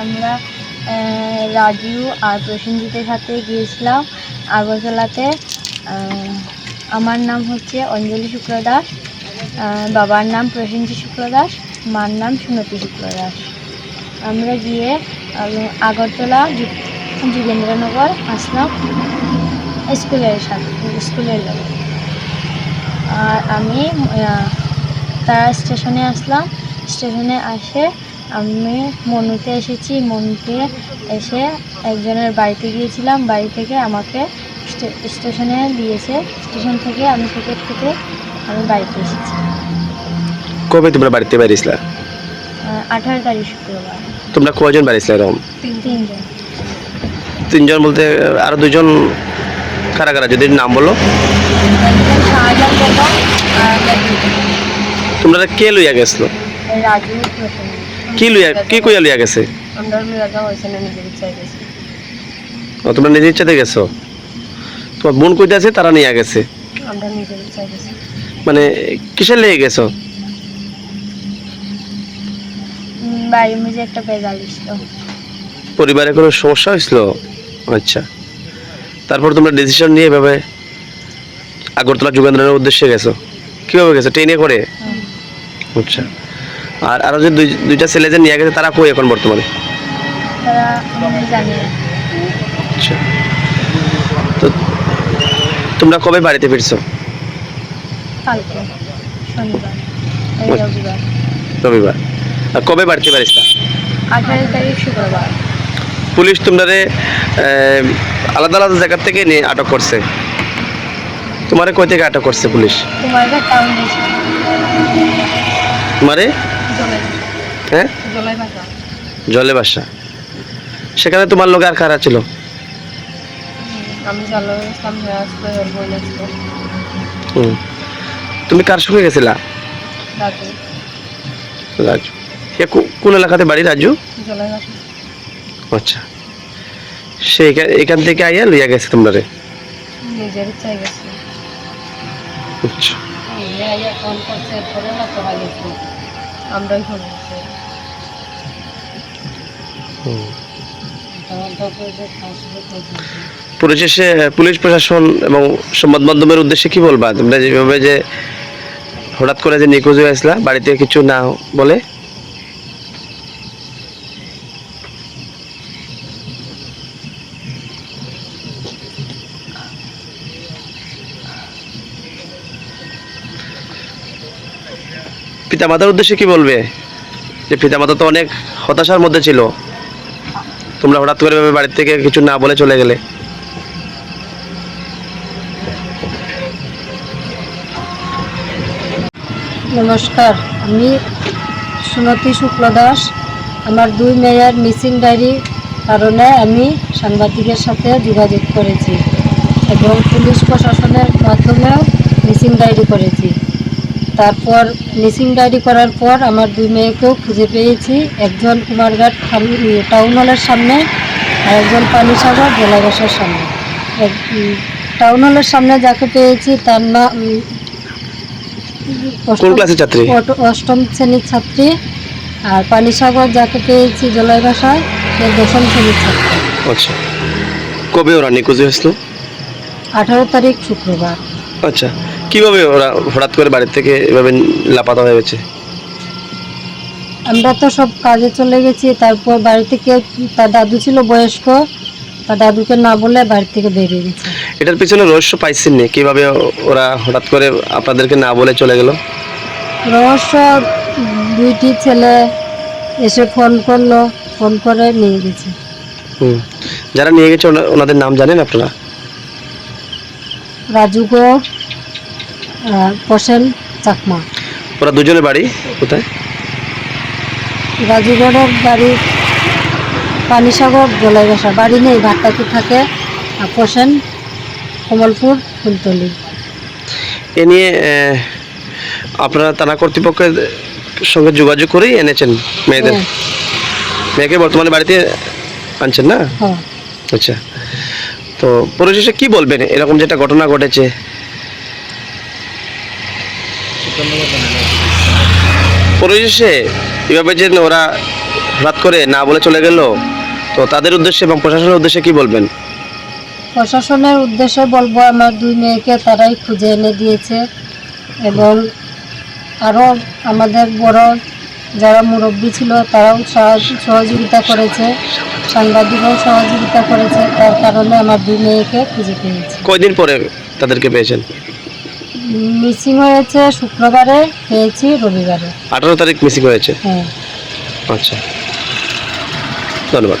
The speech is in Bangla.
আমরা রাজু আর প্রসেনজিতের সাথে গিয়েছিলাম আগরতলাতে। আমার নাম হচ্ছে অঞ্জলি শুক্রদাস আহ, বাবার নাম প্রসেনজিৎ শুক্রদাস মার নাম সুনতি শুক্রদাস আমরা গিয়ে আগরতলা যোগেন্দ্রনগর আসলাম স্কুলের সাথে স্কুলের লোক আর আমি তারা স্টেশনে আসলাম। স্টেশনে আসে আমি মনুতে এসেছি মনুতে এসে একজনের বাড়িতে গিয়েছিলাম। বাড়ি থেকে আমাকে স্টে- স্টেশনে দিয়েছে। স্টেশন থেকে আমি টিকিট কেটে আমি বাড়িতে এসেছি। কবে তোমরা বাড়িতে বেরিয়েছিলা? আঠারো তারিখ শুক্রবার। তোমরা কয়জন বেরিয়েছিলা এরকম? তিনজন। তিনজন বলতে আরও দুজন কারা কারা যদি নাম বলো। তোমরা কে লইয়া গেছিল? রাজু কি লইয়া কি কইয়া লইয়া গেছে? আমরা মিরাজা হয়েছে না নিজের ইচ্ছায় গেছি। ও, তোমরা নিজের ইচ্ছাতে গেছো? তোমার বোন কইতে আছে তারা নিয়ে গেছে? আমরা নিজের ইচ্ছায় গেছি। মানে কিসের লেগে গেছো? বাড়ির মধ্যে একটা বেজাল পরিবারে কোনো সমস্যা হয়েছিল? আচ্ছা। তারপর তোমরা ডিসিশন নিয়ে এভাবে আগরতলা যুগেন্দ্রের উদ্দেশ্যে গেছো? কীভাবে গেছো? ট্রেনে করে? আচ্ছা। আর আরও যে দুই দুইটা ছেলে যে নিয়ে গেছে তারা কই এখন বর্তমানে? না। আচ্ছা। তো তোমরা কবে বাড়িতে ফিরছো? আচ্ছা। রবিবার। আর কবে বাড়িতে তারিখ শুক্রবার। পুলিশ তোমরারে আহ, আলাদা আলাদা জায়গা থেকে নিয়ে আটক করছে। তোমারে কই থেকে আটক করছে পুলিশ? তোমার? হ্যাঁ? জলে বাসা সেখানে তোমার লোক আর কারা ছিল। তুমি কার সঙ্গে গেছিলা? রাজু। সে কোন এলাকাতে বাড়ি রাজু? আচ্ছা। সে এখান থেকে আইয়া লইয়া গেছে তোমরা রে? আচ্ছা। ফোন করছে এরপরে না তো গেছি আমরাই ফোন করছি পরিশেষে পুলিশ প্রশাসন এবং সংবাদ মাধ্যমের উদ্দেশ্যে কি বলবা? তোমরা যেভাবে যে হঠাৎ করে যে নিখোঁজ হয়ে আসলা বাড়িতে কিছু না বলে? পিতামাতার উদ্দেশ্যে কি বলবে? যে পিতামাতা তো অনেক হতাশার মধ্যে ছিল। তোমরা হঠাৎ করে বাড়ির থেকে কিছু না বলে চলে গেলে। নমস্কার, আমি সুমতি শুক্ল দাস। আমার দুই মেয়ের মিসিং ডায়েরি কারণে আমি সাংবাদিকের সাথে যোগাযোগ করেছি এবং পুলিশ প্রশাসনের মাধ্যমেও মিসিং ডায়েরি করেছি। তারপর মিসিং ডায়েরি করার পর আমার দুই মেয়েকেও খুঁজে পেয়েছি। একজন কুমারঘাট টাউন হলের সামনে আর একজন পানিসাগর জেলাবাসার সামনে। টাউন হলের সামনে যাকে পেয়েছি তার নাম অষ্টম শ্রেণির ছাত্রী। আর পানিসাগর যাকে পেয়েছি জলাই ভাষায় সে দশম শ্রেণির ছাত্রী। আচ্ছা। কবে ওরা নিখোঁজ হয়েছিল? আঠারো তারিখ শুক্রবার। আচ্ছা। কীভাবে ওরা হঠাৎ করে বাড়ির থেকে এভাবে লাপাতা হয়ে গেছে? আমরা তো সব কাজে চলে গেছি তারপর বাড়ি থেকে তার দাদু ছিল বয়স্ক তার দাদুকে না বলে বাড়ি থেকে বেরিয়ে গেছে। এটার পিছনে রহস্য পাইছেন নি? কীভাবে ওরা হঠাৎ করে আপনাদেরকে না বলে চলে গেল? রহস্য দুইটি ছেলে এসে ফোন করল ফোন করে নিয়ে গেছে। হুম। যারা নিয়ে গেছে ওনা- ওনাদের নাম জানেন আপনারা? রাজুগড় আর প্রসেন চাকমা। ওরা দুজনে বাড়ি কোথায়? রাজুগড়ের বাড়ি পানিসাগর জলাই বাসা বাড়ি নেই ভাট্টাকি থাকে। প্রসেন কমলপুর ফুলতলি। এ নিয়ে আপনারা থানা কর্তৃপক্ষের সঙ্গে যোগাযোগ করেই এনেছেন মেয়েদের? হ্যাঁ, মেয়েকে বর্তমানে বাড়িতে আনছেন না? হ্যাঁ। আচ্ছা। তো পরিশেষে কি বলবেন? এরকম যেটা ঘটনা ঘটেছে পরিশেষে এভাবে যে ওরা হঠাৎ করে না বলে চলে গেল তো তাদের উদ্দেশ্যে এবং প্রশাসনের উদ্দেশ্যে কি বলবেন? প্রশাসনের উদ্দেশ্যে বলব আমার দুই মেয়েকে তারাই খুঁজে এনে দিয়েছে এবং আরও আমাদের বড় যারা মুরব্বী ছিল তারাও সহযোগিতা করেছে সাংবাদিকও সহযোগিতা করেছে তার কারণে আমার দুই মেয়েকে খুঁজে পেয়েছি। কয়দিন পরে তাদেরকে পেয়েছেন? মিসিং হয়েছে শুক্রবারে পেয়েছি রবিবারে। আঠারো তারিখ মিসিং হয়েছে? হ্যাঁ। আচ্ছা। ধন্যবাদ।